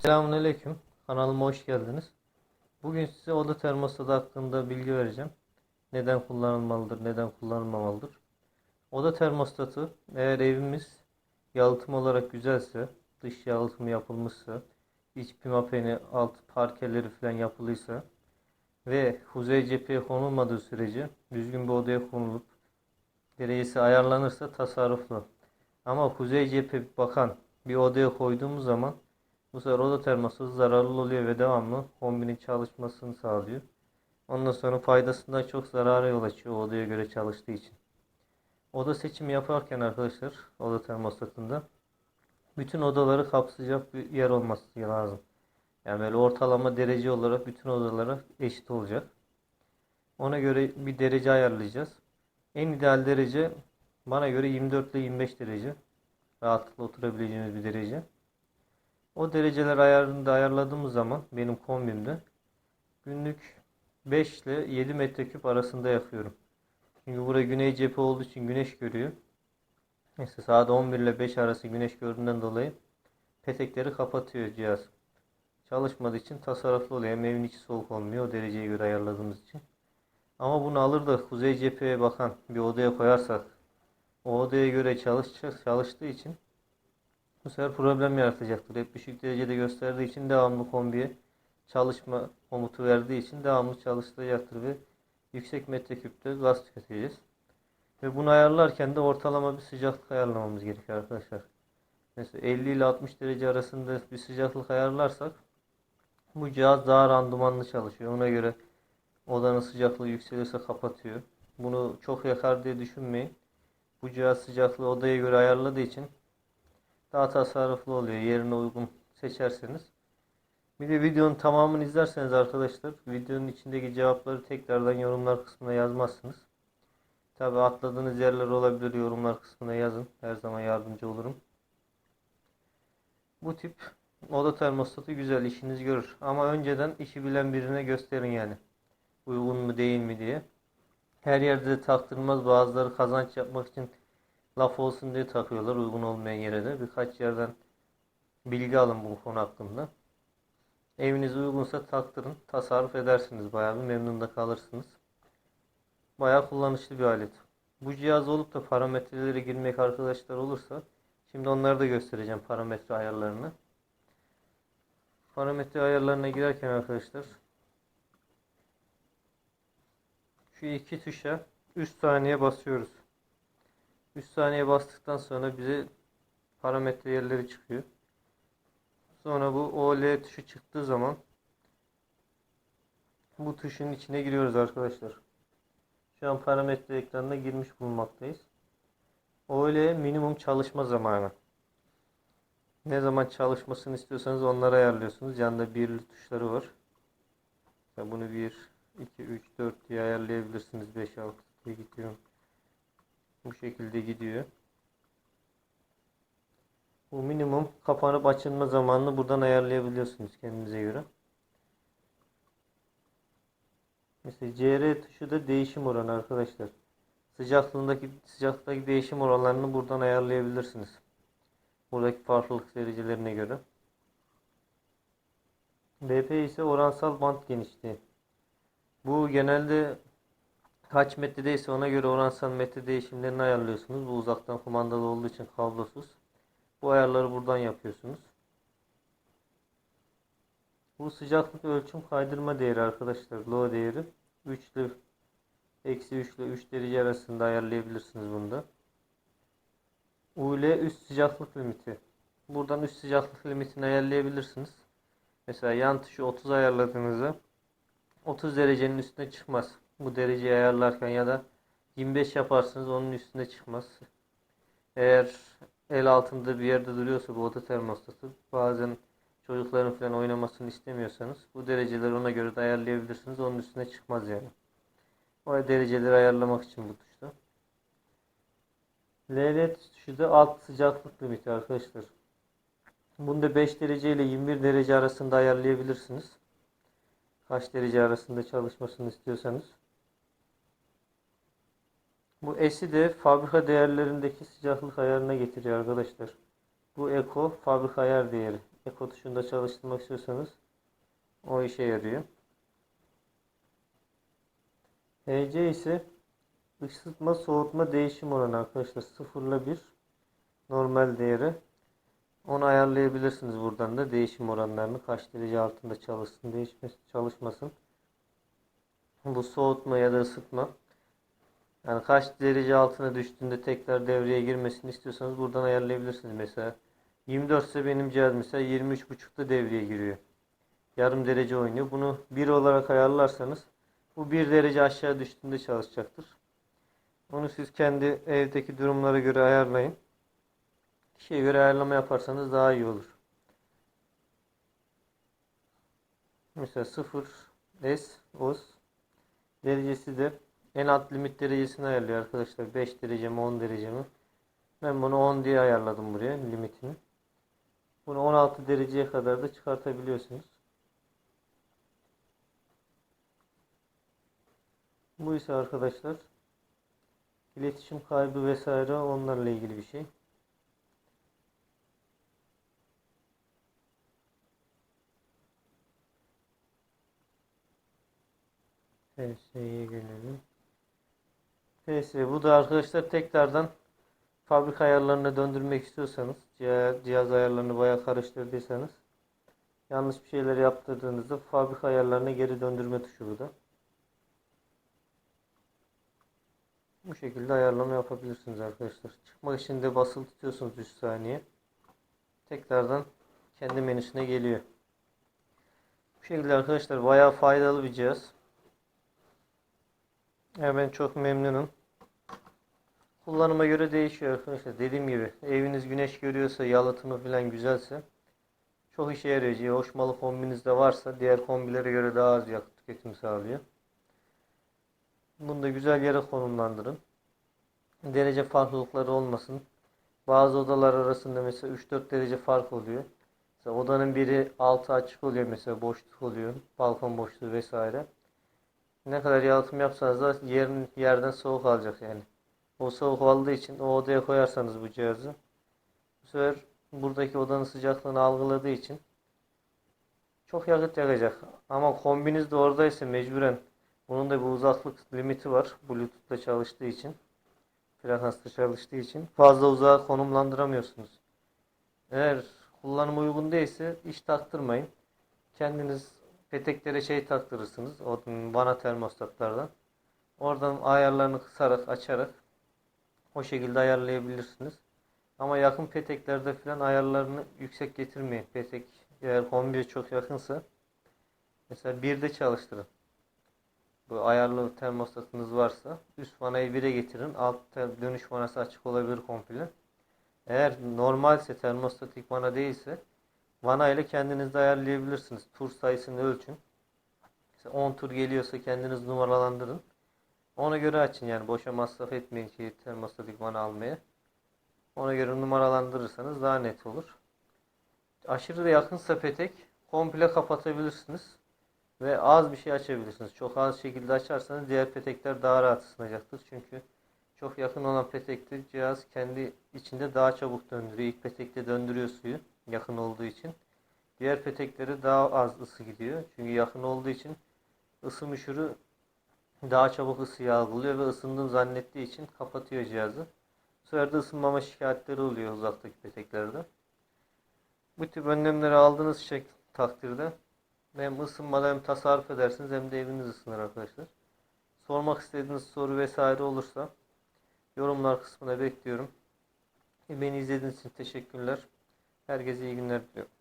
Selamünaleyküm. Kanalıma hoş geldiniz. Bugün size oda termostatı hakkında bilgi vereceğim. Neden kullanılmalıdır, neden kullanılmamalıdır. Oda termostatı eğer evimiz yalıtım olarak güzelse, dış yalıtımı yapılmışsa, iç pimapeni, alt parkeleri falan yapılıysa ve kuzey cepheye konulmadığı sürece düzgün bir odaya konulup derecesi ayarlanırsa tasarruflu. Ama kuzey cephe bakan bir odaya koyduğumuz zaman bu sefer oda termostatı zararlı oluyor ve devamlı kombinin çalışmasını sağlıyor. Ondan sonra faydasından çok zarara yol açıyor odaya göre çalıştığı için. Oda seçimi yaparken arkadaşlar oda termostatında bütün odaları kapsayacak bir yer olması lazım. Yani böyle ortalama derece olarak bütün odalara eşit olacak. Ona göre bir derece ayarlayacağız. En ideal derece bana göre 24 ile 25 derece. Rahatlıkla oturabileceğimiz bir derece. O dereceler ayarında ayarladığımız zaman benim kombimde günlük 5 ile 7 metreküp arasında yakıyorum. Çünkü buraya güney cephe olduğu için güneş görüyor. Neyse saat 11 ile 5 arası güneş gördüğünden dolayı petekleri kapatıyor cihaz. Çalışmadığı için tasarruflu oluyor. Hem evin içi soğuk olmuyor o dereceye göre ayarladığımız için. Ama bunu alır da kuzey cepheye bakan bir odaya koyarsak o odaya göre çalışacak, çalıştığı için bu sefer problem yaratacaktır. Hep düşük derecede gösterdiği için devamlı kombiye çalışma komutu verdiği için devamlı çalıştıracaktır ve yüksek metreküpte gaz tüketeceğiz. Ve bunu ayarlarken de ortalama bir sıcaklık ayarlamamız gerekiyor arkadaşlar. Mesela 50 ile 60 derece arasında bir sıcaklık ayarlarsak bu cihaz daha randımanlı çalışıyor. Ona göre odanın sıcaklığı yükselirse kapatıyor. Bunu çok yakar diye düşünmeyin. Bu cihaz sıcaklığı odaya göre ayarladığı için daha tasarruflu oluyor. Yerine uygun seçerseniz. Bir de videonun tamamını izlerseniz arkadaşlar videonun içindeki cevapları tekrardan yorumlar kısmına yazmazsınız. Tabi atladığınız yerler olabilir yorumlar kısmına yazın. Her zaman yardımcı olurum. Bu tip oda termostatı güzel işiniz görür. Ama önceden işi bilen birine gösterin yani. Uygun mu değil mi diye. Her yerde de taktırmaz. Bazıları kazanç yapmak için laf olsun diye takıyorlar uygun olmayan yere de. Birkaç yerden bilgi alın bu konu hakkında. Eviniz uygunsa taktırın. Tasarruf edersiniz. Bayağı bir memnun da kalırsınız. Bayağı kullanışlı bir alet. Bu cihaz olup da parametrelere girmek arkadaşlar olursa şimdi onları da göstereceğim parametre ayarlarını. Parametre ayarlarına girerken arkadaşlar şu iki tuşa 3 saniye basıyoruz. 3 saniye bastıktan sonra bize parametre yerleri çıkıyor. Sonra bu OL tuşu çıktığı zaman bu tuşun içine giriyoruz arkadaşlar. Şu an parametre ekranına girmiş bulunmaktayız. OL minimum çalışma zamanı. Ne zaman çalışmasını istiyorsanız onları ayarlıyorsunuz. Yanında birli tuşları var. Bunu 1, 2, 3, 4 diye ayarlayabilirsiniz. 5, 6 diye gidiyor. Bu şekilde gidiyor. Bu minimum kapanıp açılma zamanını buradan ayarlayabiliyorsunuz kendinize göre. Mesela CR tuşu da değişim oranı arkadaşlar. Sıcaklığındaki sıcaklıktaki değişim oranlarını buradan ayarlayabilirsiniz. Buradaki farklılık derecelerine göre. BP ise oransal bant genişliği. Bu genelde kaç metredeyse ona göre oransal metre değişimlerini ayarlıyorsunuz. Bu uzaktan kumandalı olduğu için kablosuz. Bu ayarları buradan yapıyorsunuz. Bu sıcaklık ölçüm kaydırma değeri arkadaşlar. Low değeri. 3 ile eksi 3 ile 3 derece arasında ayarlayabilirsiniz bunda. U ile üst sıcaklık limiti. Buradan üst sıcaklık limitini ayarlayabilirsiniz. Mesela yan tuşu 30 ayarladığınızda 30 derecenin üstüne çıkmaz. Bu dereceyi ayarlarken ya da 25 yaparsınız onun üstüne çıkmaz. Eğer el altında bir yerde duruyorsa bu oda termostatı bazen çocukların falan oynamasını istemiyorsanız bu dereceleri ona göre de ayarlayabilirsiniz. Onun üstüne çıkmaz yani. O dereceleri ayarlamak için bu tuşta. LL tuşu da alt sıcaklık limiti arkadaşlar. Bunu da 5 derece ile 21 derece arasında ayarlayabilirsiniz. Kaç derece arasında çalışmasını istiyorsanız. Bu S'i de fabrika değerlerindeki sıcaklık ayarına getiriyor arkadaşlar. Bu Eco fabrika ayar değeri. eko tuşunda çalıştırmak istiyorsanız o işe yarıyor. HC ise ısıtma soğutma değişim oranı arkadaşlar 0 ile 1 normal değeri. Onu ayarlayabilirsiniz buradan da değişim oranlarını kaç derece altında çalışsın değişmesi çalışmasın. Bu soğutma ya da ısıtma yani kaç derece altına düştüğünde tekrar devreye girmesini istiyorsanız buradan ayarlayabilirsiniz. Mesela 24 ise benim cihaz mesela 23.5'da devreye giriyor. Yarım derece oynuyor. Bunu 1 olarak ayarlarsanız bu 1 derece aşağı düştüğünde çalışacaktır. Onu siz kendi evdeki durumlara göre ayarlayın. Kişiye göre ayarlama yaparsanız daha iyi olur. Mesela 0 S OS derecesi de en alt limit derecesini ayarlıyor arkadaşlar. 5 derece mi 10 derece mi? Ben bunu 10 diye ayarladım buraya limitini. Bunu 16 dereceye kadar da çıkartabiliyorsunuz. Bu ise arkadaşlar iletişim kaybı vesaire onlarla ilgili bir şey. TS'ye gelelim. TS bu da arkadaşlar tekrardan fabrika ayarlarına döndürmek istiyorsanız cihaz ayarlarını bayağı karıştırdıysanız yanlış bir şeyler yaptırdığınızda fabrika ayarlarına geri döndürme tuşu bu da. Bu şekilde ayarlama yapabilirsiniz arkadaşlar. Çıkmak için de basılı tutuyorsunuz 3 saniye. Tekrardan kendi menüsüne geliyor. Bu şekilde arkadaşlar bayağı faydalı bir cihaz. Ya ben çok memnunum. Kullanıma göre değişiyor arkadaşlar. Dediğim gibi eviniz güneş görüyorsa, yalıtımı falan güzelse çok işe yarayıcı. Hoşmalı kombiniz de varsa diğer kombilere göre daha az yakıt tüketimi sağlıyor. Bunu da güzel yere konumlandırın. Derece farklılıkları olmasın. Bazı odalar arasında mesela 3-4 derece fark oluyor. Mesela odanın biri altı açık oluyor mesela boşluk oluyor. Balkon boşluğu vesaire. Ne kadar yalıtım yapsanız da yerin yerden soğuk alacak yani. O soğuk aldığı için o odaya koyarsanız bu cihazı bu sefer buradaki odanın sıcaklığını algıladığı için çok yakıt yakacak. Ama kombiniz de oradaysa mecburen bunun da bir uzaklık limiti var. Bluetooth'ta çalıştığı için. Frekansta çalıştığı için. Fazla uzağa konumlandıramıyorsunuz. Eğer kullanım uygun değilse hiç taktırmayın. Kendiniz peteklere şey taktırırsınız. O vana termostatlardan. Oradan ayarlarını kısarak açarak o şekilde ayarlayabilirsiniz. Ama yakın peteklerde falan ayarlarını yüksek getirmeyin. Petek eğer kombiye çok yakınsa mesela 1'de çalıştırın. Bu ayarlı termostatınız varsa üst vanayı 1'e getirin. Alt dönüş vanası açık olabilir komple. Eğer normalse termostatik vana değilse vana ile kendiniz de ayarlayabilirsiniz. Tur sayısını ölçün. Mesela 10 tur geliyorsa kendiniz numaralandırın. Ona göre açın yani boşa masraf etmeyin ki termostatik vana almaya. Ona göre numaralandırırsanız daha net olur. Aşırı da yakınsa petek komple kapatabilirsiniz. Ve az bir şey açabilirsiniz. Çok az şekilde açarsanız diğer petekler daha rahat ısınacaktır. Çünkü çok yakın olan petekte cihaz kendi içinde daha çabuk döndürüyor. İlk petekte döndürüyor suyu yakın olduğu için. Diğer petekleri daha az ısı gidiyor. Çünkü yakın olduğu için ısı müşürü daha çabuk ısıyı algılıyor ve ısındığını zannettiği için kapatıyor cihazı. Bu sefer de ısınmama şikayetleri oluyor uzaktaki peteklerde. Bu tip önlemleri aldığınız takdirde hem ısınmada hem tasarruf edersiniz hem de eviniz ısınır arkadaşlar. Sormak istediğiniz soru vesaire olursa yorumlar kısmına bekliyorum. Beni izlediğiniz için teşekkürler. Herkese iyi günler diliyorum.